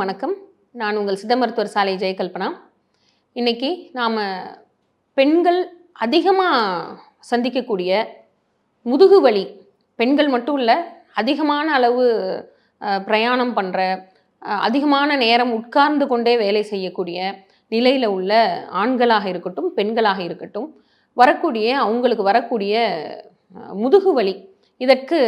வணக்கம். நான் உங்கள் சித்த மருத்துவர் சாலை ஜெயகல்பனா. இன்னைக்கு நாம் பெண்கள் அதிகமாக சந்திக்கக்கூடிய முதுகு வலி பெண்கள் மட்டும் இல்லை அதிகமான அளவு பிரயாணம் பண்ணுற அதிகமான நேரம் உட்கார்ந்து கொண்டே வேலை செய்யக்கூடிய நிலையில் உள்ள ஆண்களாக இருக்கட்டும் பெண்களாக இருக்கட்டும் வரக்கூடிய அவங்களுக்கு வரக்கூடிய முதுகு வலி. இதற்கு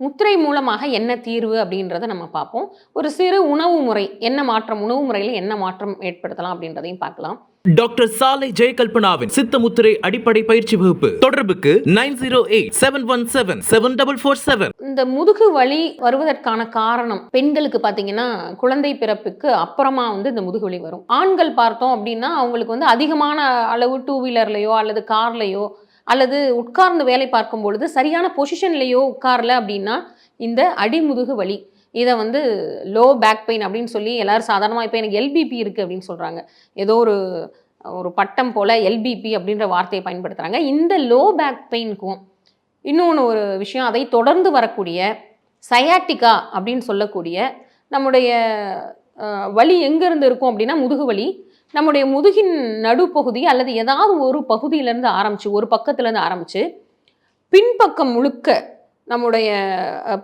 முத்திரை மூலமாக என்ன தீர்வு அப்படின்றத நம்ம பார்ப்போம். ஒரு சிறு உணவு முறை என்ன மாற்றம் உணவு முறையில் என்ன மாற்றம் ஏற்படுத்தலாம் அப்படின்றதையும் பார்க்கலாம். டாக்டர் சாலை ஜெயகல்பனாவின் சித்தமுத்திரை அடிப்படை பயிற்சி வகுப்பு தொடர்புக்கு nine zero eight seven one seven seven double four seven. இந்த முதுகு வலி வருவதற்கான காரணம் பெண்களுக்கு பார்த்தீங்கன்னா குழந்தை பிறப்புக்கு அப்புறமா வந்து இந்த முதுகு வலி வரும். ஆண்கள் பார்த்தோம் அப்படின்னா அவங்களுக்கு வந்து அதிகமான அளவு டூ வீலர்லையோ அல்லது கார்லையோ அல்லது உட்கார்ந்து வேலை பார்க்கும் பொழுது சரியான பொசிஷன்லேயோ உட்காரல அப்படின்னா இந்த அடிமுதுகு வலி. இதை வந்து லோ பேக் பெயின் அப்படின்னு சொல்லி எல்லாரும் சாதாரணமாக இப்போ எனக்கு எல்பிபி இருக்குது அப்படின்னு சொல்கிறாங்க ஏதோ ஒரு ஒரு பட்டம் போல் எல்பிபி அப்படின்ற வார்த்தையை பயன்படுத்துகிறாங்க இந்த லோ பேக் பெயினுக்கும் இன்னொன்று ஒரு விஷயம் அதை தொடர்ந்து வரக்கூடிய சயாட்டிகா அப்படின்னு சொல்லக்கூடிய நம்முடைய வலி எங்கேருந்து இருக்கும் அப்படின்னா முதுகு வலி நம்முடைய முதுகின் நடுப்பகுதி அல்லது ஏதாவது ஒரு பகுதியிலேருந்து ஆரம்பித்து ஒரு பக்கத்துலேருந்து ஆரம்பித்து பின்பக்கம் முழுக்க நம்முடைய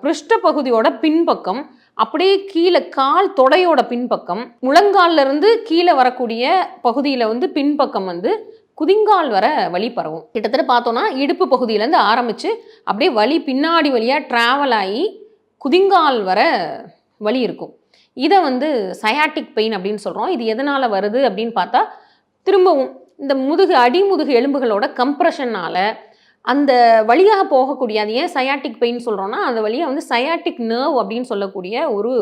பிருஷ்ட பகுதியோட பின்பக்கம் அப்படியே கீழே கால் தொடையோட பின்பக்கம் முழங்கால்லேருந்து கீழே வரக்கூடிய பகுதியில் வந்து பின்பக்கம் வந்து குதிங்கால் வர வழி பரவும். கிட்டத்தட்ட பார்த்தோன்னா இடுப்பு பகுதியிலேருந்து ஆரம்பித்து அப்படியே வழி பின்னாடி வழியாக ட்ராவல் ஆகி குதிங்கால் வர வழி இருக்கும். இதை வந்து சயாட்டிக் பெயின் அப்படின்னு சொல்கிறோம் இது எதனால் வருது அப்படின்னு பார்த்தா திரும்பவும் இந்த முதுகு அடிமுதுகு எலும்புகளோட கம்ப்ரெஷனால் அந்த வழியாக போகக்கூடிய அது ஏன் சயாட்டிக் பெயின் சொல்கிறோன்னா அந்த வழியாக வந்து சயாட்டிக் நர்வ் அப்படின்னு சொல்லக்கூடிய ஒரு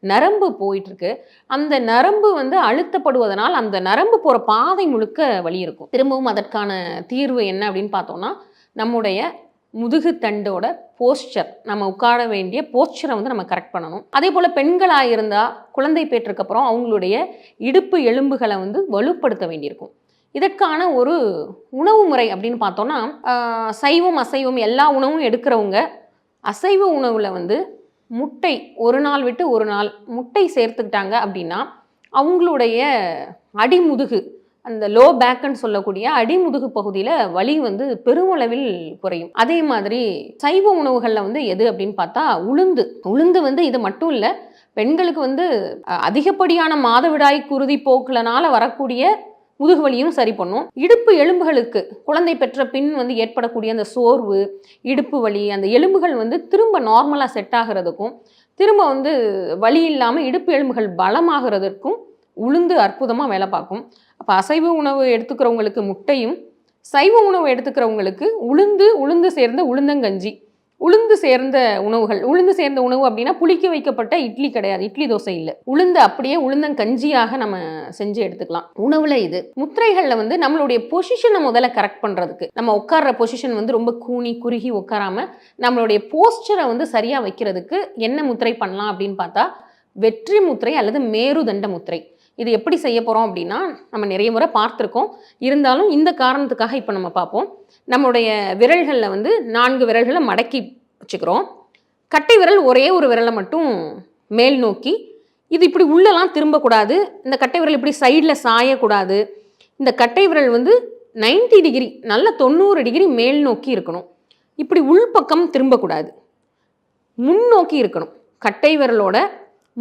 நரம்பு போயிட்டுருக்கு. அந்த நரம்பு வந்து அழுத்தப்படுவதனால் அந்த நரம்பு போகிற பாதை முழுக்க வழி இருக்கும். திரும்பவும் அதற்கான தீர்வு என்ன அப்படின்னு பார்த்தோம்னா நம்முடைய முதுகு தண்டோட போஸ்டர் நம்ம உட்கார வேண்டிய போஸ்டரை வந்து நம்ம கரெக்ட் பண்ணணும். அதே போல் பெண்களாக இருந்தால் குழந்தை பெற்றதுக்கப்புறம் அவங்களுடைய இடுப்பு எலும்புகளை வந்து வலுப்படுத்த வேண்டியிருக்கும். இதற்கான ஒரு உணவு முறை அப்படின்னு பார்த்தோன்னா சைவம் அசைவம் எல்லா உணவும் எடுக்கிறவங்க அசைவ உணவில் வந்து முட்டை ஒரு நாள் விட்டு ஒரு நாள் முட்டை சேர்த்துக்கிட்டாங்க அப்படின்னா அவங்களுடைய அடிமுதுகு அந்த லோ பேக்குன்னு சொல்லக்கூடிய அடிமுதுகு பகுதியில் வலி வந்து பெருமளவில் குறையும். அதே மாதிரி சைவ உணவுகளில் வந்து எது அப்படின்னு பார்த்தா உளுந்து. உளுந்து வந்து இது மட்டும் இல்லை பெண்களுக்கு வந்து அதிகப்படியான மாதவிடாய் குருதி போக்குலனால வரக்கூடிய முதுகு வலியும் சரி பண்ணும். இடுப்பு எலும்புகளுக்கு குழந்தை பெற்ற பின் வந்து ஏற்படக்கூடிய அந்த சோர்வு இடுப்பு வலி அந்த எலும்புகள் வந்து திரும்ப நார்மலாக செட் ஆகிறதுக்கும் திரும்ப வந்து வலி இல்லாமல் இடுப்பு எலும்புகள் பலமாகிறதுக்கும் உளுந்து அற்புதமாக வேலை பார்க்கும். அப்போ அசைவ உணவு எடுத்துக்கிறவங்களுக்கு முட்டையும் சைவ உணவு எடுத்துக்கிறவங்களுக்கு உளுந்து உளுந்து சேர்ந்த உளுந்தங்கஞ்சி. உளுந்து சேர்ந்த உணவுகள் உளுந்து சேர்ந்த உணவு அப்படின்னா புளிக்க வைக்கப்பட்ட இட்லி கிடையாது இட்லி தோசை இல்லை. உளுந்து அப்படியே உளுந்தங்கஞ்சியாக நம்ம செஞ்சு எடுத்துக்கலாம். உணவுல இது. முத்திரைகளில் வந்து நம்மளுடைய பொசிஷனை முதல்ல கரெக்ட் பண்ணுறதுக்கு நம்ம உட்கார்ற பொசிஷன் வந்து ரொம்ப கூனி குறுகி உட்காராம நம்மளுடைய போஸ்டரை வந்து சரியாக வைக்கிறதுக்கு என்ன முத்திரை பண்ணலாம் அப்படின்னு பார்த்தா வெற்றி முத்திரை அல்லது மேருதண்ட முத்திரை. இது எப்படி செய்ய போகிறோம் அப்படின்னா நம்ம நிறைய முறை பார்த்துருக்கோம். இருந்தாலும் இந்த காரணத்துக்காக இப்போ நம்ம பார்ப்போம். நம்மளுடைய விரல்களில் வந்து நான்கு விரல்களை மடக்கி வச்சுக்கிறோம். கட்டை விரல் ஒரே ஒரு விரலை மட்டும் மேல் நோக்கி இது இப்படி உள்ளெல்லாம் திரும்பக்கூடாது. இந்த கட்டை விரல் இப்படி சைடில் சாயக்கூடாது. இந்த கட்டை விரல் வந்து 90 டிகிரி நல்ல தொண்ணூறு டிகிரி மேல் நோக்கி இருக்கணும். இப்படி உள்பக்கம் திரும்பக்கூடாது. முன்னோக்கி இருக்கணும். கட்டை விரலோட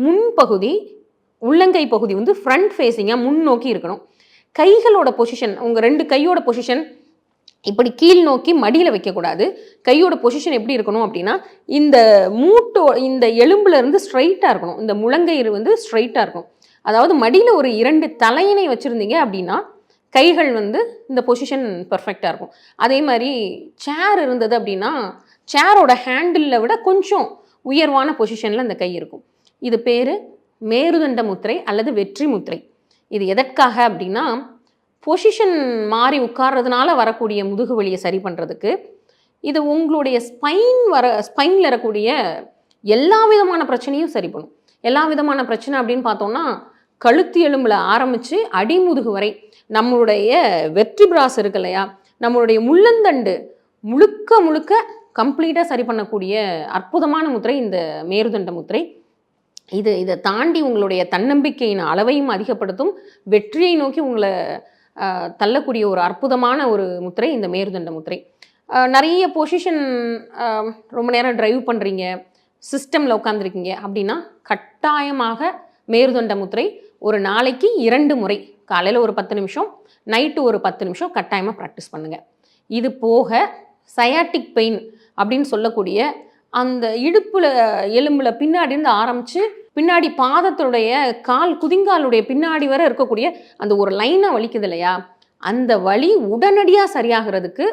முன்பகுதி உள்ளங்கை பகுதி வந்து ஃப்ரண்ட் ஃபேஸிங்காக முன்னோக்கி இருக்கணும். கைகளோட பொசிஷன் உங்கள் ரெண்டு கையோட பொசிஷன் இப்படி கீழ் நோக்கி மடியில் வைக்கக்கூடாது. கையோட பொசிஷன் எப்படி இருக்கணும் அப்படின்னா இந்த மூட்டோ இந்த எலும்புலேருந்து ஸ்ட்ரைட்டாக இருக்கணும். இந்த முழங்கயிறு வந்து ஸ்ட்ரைட்டாக இருக்கும் அதாவது மடியில் ஒரு இரண்டு தலையினை வச்சுருந்தீங்க அப்படின்னா கைகள் வந்து இந்த பொசிஷன் பர்ஃபெக்டாக இருக்கும். அதே மாதிரி சேர் இருந்தது அப்படின்னா சேரோட ஹேண்டிலில் விட கொஞ்சம் உயர்வான பொசிஷனில் இந்த கை இருக்கும். இது பேர் மேருதண்ட முத்திரை அல்லது வெற்றி முத்திரை. இது எதற்காக அப்படின்னா பொசிஷன் மாறி உட்கார்றதுனால வரக்கூடிய முதுகு வலியை சரி பண்ணுறதுக்கு இது உங்களுடைய ஸ்பைன் வர ஸ்பைனில் வரக்கூடிய எல்லா விதமான பிரச்சனையும் சரி பண்ணும். எல்லா விதமான பிரச்சனை அப்படின்னு பார்த்தோம்னா கழுத்து எலும்பில் ஆரம்பித்து அடிமுதுகு வரை நம்மளுடைய வெற்றி பிராஸ் இருக்கு இல்லையா நம்மளுடைய முள்ளந்தண்டு முழுக்க முழுக்க கம்ப்ளீட்டாக சரி பண்ணக்கூடிய அற்புதமான முத்திரை இந்த மேருதண்ட முத்திரை. இது இதை தாண்டி உங்களுடைய தன்னம்பிக்கையின் அளவையும் அதிகப்படுத்தும் வெற்றியை நோக்கி உங்களை தள்ளக்கூடிய ஒரு அற்புதமான ஒரு முத்திரை இந்த மேருதண்ட முத்திரை. நிறைய பொசிஷன் ரொம்ப நேரம் டிரைவ் பண்ணுறீங்க சிஸ்டமில் உட்காந்துருக்கீங்க அப்படின்னா கட்டாயமாக மேருதண்ட முத்திரை ஒரு நாளைக்கு இரண்டு முறை காலையில் ஒரு பத்து நிமிஷம் நைட்டு ஒரு பத்து நிமிஷம் கட்டாயமாக ப்ராக்டிஸ் பண்ணுங்கள் இது போக சயாட்டிக் பெயின் அப்படின்னு சொல்லக்கூடிய அந்த இடுப்புல எலும்புல பின்னாடி இருந்து ஆரம்பிச்சு பின்னாடி பாதத்துடைய கால் குதிங்காலுடைய பின்னாடி வரை இருக்கக்கூடிய அந்த ஒரு லைனாக வலிக்குது இல்லையா? அந்த வலி உடனடியாக சரியாகிறதுக்கு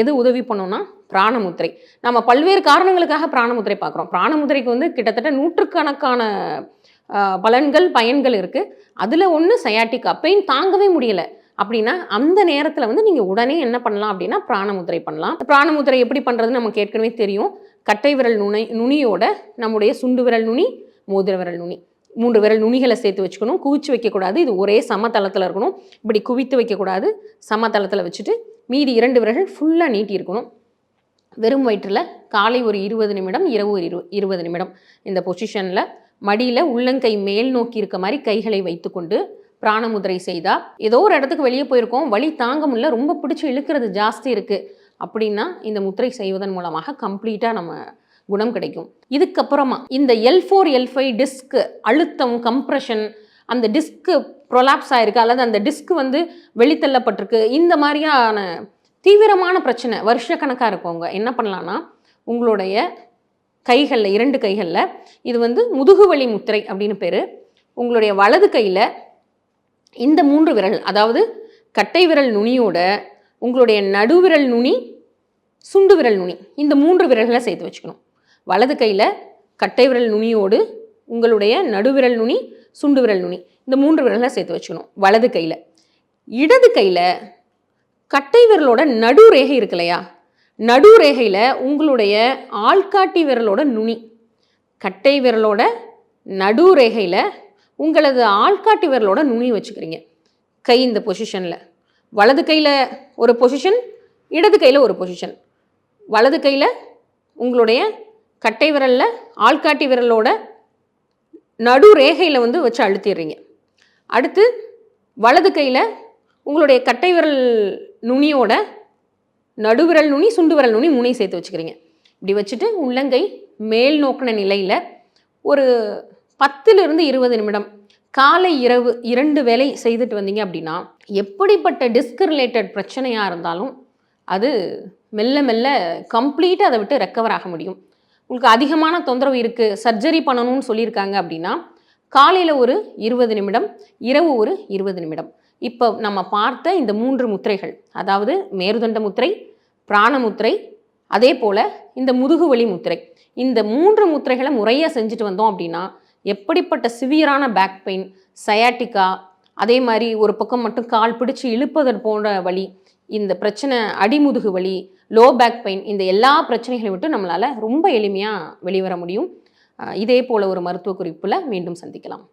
எது உதவி பண்ணோம்னா பிராணமுத்திரை. நம்ம பல்வேறு காரணங்களுக்காக பிராணமுத்திரை பார்க்குறோம். பிராணமுத்திரைக்கு வந்து கிட்டத்தட்ட நூற்றுக்கணக்கான பலன்கள் பயன்கள் இருக்குது அதில் ஒன்று சயாட்டிக்கா பெயின் தாங்கவே முடியலை. அப்படின்னா அந்த நேரத்தில் வந்து நீங்கள் உடனே என்ன பண்ணலாம் அப்படின்னா பிராணமுத்திரை பண்ணலாம். பிராணமுத்திரை எப்படி பண்ணுறதுன்னு நமக்கு ஏற்கனவே தெரியும். கட்டை விரல் நுனை நுனியோட நம்முடைய சுண்டு விரல் நுனி மோதிர விரல் நுனி. மூன்று விரல் நுனிகளை சேர்த்து வச்சுக்கணும். குவிச்சு வைக்கக்கூடாது. இது ஒரே சமதளத்தில் இருக்கணும். இப்படி குவித்து வைக்கக்கூடாது. சமதளத்தில் வச்சுட்டு மீதி இரண்டு விரல்கள் ஃபுல்லாக நீட்டி இருக்கணும். வெறும் வயிற்றில் காலை ஒரு இருபது நிமிடம் இரவு ஒரு இரு இருபது நிமிடம். இந்த பொசிஷனில் மடியில் உள்ளங்கை மேல் நோக்கி இருக்க மாதிரி கைகளை வைத்துக்கொண்டு பிராணமுதிரை செய்தால் ஏதோ ஒரு இடத்துக்கு வெளியே போயிருக்கோம் வலி தாங்க முடியல ரொம்ப பிடிச்சி இழுக்கிறது ஜாஸ்தி இருக்குது அப்படின்னா இந்த முத்திரை செய்வதன் மூலமாக கம்ப்ளீட்டாக நம்ம குணம் கிடைக்கும். இதுக்கப்புறமா இந்த L four L five disc அழுத்தம் கம்ப்ரெஷன் அந்த டிஸ்க்கு ப்ரொலாப்ஸ் ஆயிருக்கு அல்லது அந்த டிஸ்க் வந்து வெளித்தள்ளப்பட்டிருக்கு இந்த மாதிரியான தீவிரமான பிரச்சனை வருஷக்கணக்காக இருக்கவங்க என்ன பண்ணலான்னா உங்களுடைய கைகளில் இரண்டு கைகளில் இது வந்து முதுகுவலி முத்திரை அப்படின்னு பேர். உங்களுடைய வலது கையில் இந்த மூன்று விரல் அதாவது கட்டை விரல் நுனியோட உங்களுடைய நடுவிரல் நுனி சுண்டு விரல் நுனி இந்த மூன்று விரல்களை சேர்த்து வச்சுக்கணும். வலது கையில் கட்டை விரல் நுனியோடு உங்களுடைய நடுவிரல் நுனி சுண்டு விரல் நுனி இந்த மூன்று விரல்களை சேர்த்து வச்சுக்கணும். வலது கையில். இடது கையில் கட்டை விரலோட நடு ரேகை இருக்கு இல்லையா? நடு ரேகையில் உங்களுடைய ஆள்காட்டி விரலோட நுனி. கட்டை விரலோட நடு ரேகையில் உங்களது ஆள்காட்டி விரலோட நுனி வச்சுக்கிறீங்க. கை இந்த பொசிஷனில் வலது கையில் ஒரு பொசிஷன் இடது கையில் ஒரு பொசிஷன் வலது கையில் உங்களுடைய கட்டை விரலில் ஆள்காட்டி விரலோட நடு ரேகையில் வந்து வச்சு அழுத்திடுறீங்க. அடுத்து வலது கையில் உங்களுடைய கட்டை விரல் நுனியோட நடுவிரல் நுனி சுண்டு விரல் நுனி முனை சேர்த்து வச்சுக்கிறீங்க. இப்படி வச்சுட்டு உள்ளங்கை மேல் நோக்கின நிலையில் ஒரு பத்திலிருந்து இருபது நிமிடம். காலை இரவு இரண்டு வேலை செய்துட்டு வந்தீங்க அப்படின்னா எப்படிப்பட்ட டிஸ்க் ரிலேட்டட் பிரச்சனையாக இருந்தாலும் அது மெல்ல மெல்ல கம்ப்ளீட்டாக அதை விட்டு ரெக்கவர் ஆக முடியும். உங்களுக்கு அதிகமான தொந்தரவு இருக்குது சர்ஜரி பண்ணணும்னு சொல்லியிருக்காங்க அப்படின்னா காலையில் ஒரு இருபது நிமிடம் இரவு ஒரு இருபது நிமிடம். இப்போ நம்ம பார்த்த இந்த மூன்று முத்திரைகள் அதாவது மேருதண்ட முத்திரை பிராணமுத்திரை அதே போல் இந்த முதுகுவலி முத்திரை. இந்த மூன்று முத்திரைகளை முறையாக செஞ்சுட்டு வந்தோம் அப்படின்னா எப்படிப்பட்ட சிவியரான பேக் பெயின் சயாட்டிக்கா அதே மாதிரி ஒரு பக்கம் மட்டும் கால் பிடிச்சு இழுப்பதன் போன்ற வழி இந்த பிரச்சனை அடிமுதுகு வலி லோ பேக் பெயின் இந்த எல்லா பிரச்சனைகளையும் விட்டு நம்மளால் ரொம்ப எளிமையாக வெளிவர முடியும். இதே போல் ஒரு மருத்துவ குறிப்பில் மீண்டும் சந்திக்கலாம்.